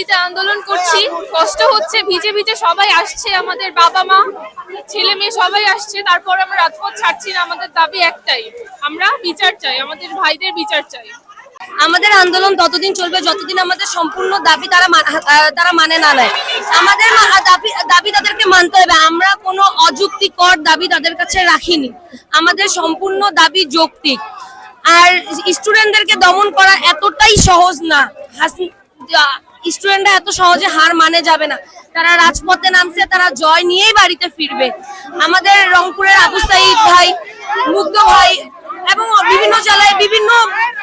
বৃষ্টিতে আন্দোলন করছি, কষ্ট হচ্ছে, ভিজে ভিজে সবাই আসছে আমাদের বাবা মা, ছেলে মেয়ে সবাই আসছে, তারপর আমরা রাজপথ ছাড়ছি না, আমাদের দাবি একটাই, আমরা বিচার চাই, আমাদের ভাইদের বিচার চাই। আমাদের আন্দোলন ততদিন চলবে যতদিন আমাদের সম্পূর্ণ দাবি তারা তারা মানে না নেয়। আমাদের দাবি দাবি তাদেরকে মানতে হবে, আমরা কোনো অযুক্তিকর দাবি তাদের কাছে রাখিনি। আমাদের সম্পূর্ণ দাবি যৌক্তিক। আর স্টুডেন্টদেরকে দমন করা এতটাই সহজ না। স্টুডেন্টরা এত সহজে হার মানে যাবে না। তারা রাজপথে নামছে, তারা জয় নিয়েই বাড়িতে ফিরবে। আমাদের রংপুরের আবু সাইদ ভাই, মুগ্ধ ভাই এবং বিভিন্ন জেলায় বিভিন্ন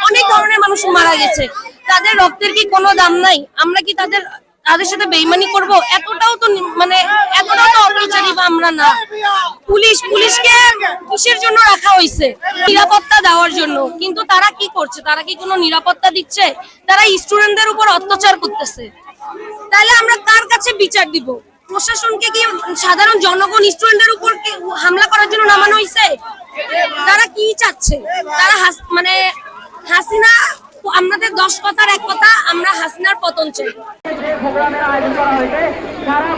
অনেক ধরনের মানুষ মারা গেছে। তাদের রক্তের কি কোনো দাম নাই? আমরা কি তাদের তাদের সাথে বেইমানি করব? এতটাও তো মানে এতটাও তো অত্যাচারী বা আমরা না। পুলিশ পুলিশকে কিসের জন্য রাখা হয়েছে? নিরাপত্তা দেওয়ার জন্য। কিন্তু তারা কি করছে? তারা কি কোনো নিরাপত্তা দিচ্ছে? তারা স্টুডেন্টদের উপর অত্যাচার করতেছে। তাহলে আমরা কার কাছে বিচার দিব? প্রশাসনকে কি সাধারণ জনগণ স্টুডেন্টের উপর হামলা করার জন্য নামানো হয়েছে? তারা কি চাচ্ছে? তারা মানে হাসিনা, আমাদের দশ কথার এক কথা, আমরা হাসিনার পতন চাই। প্রোগ্রামের আয়োজন করা হয়েছে। সারা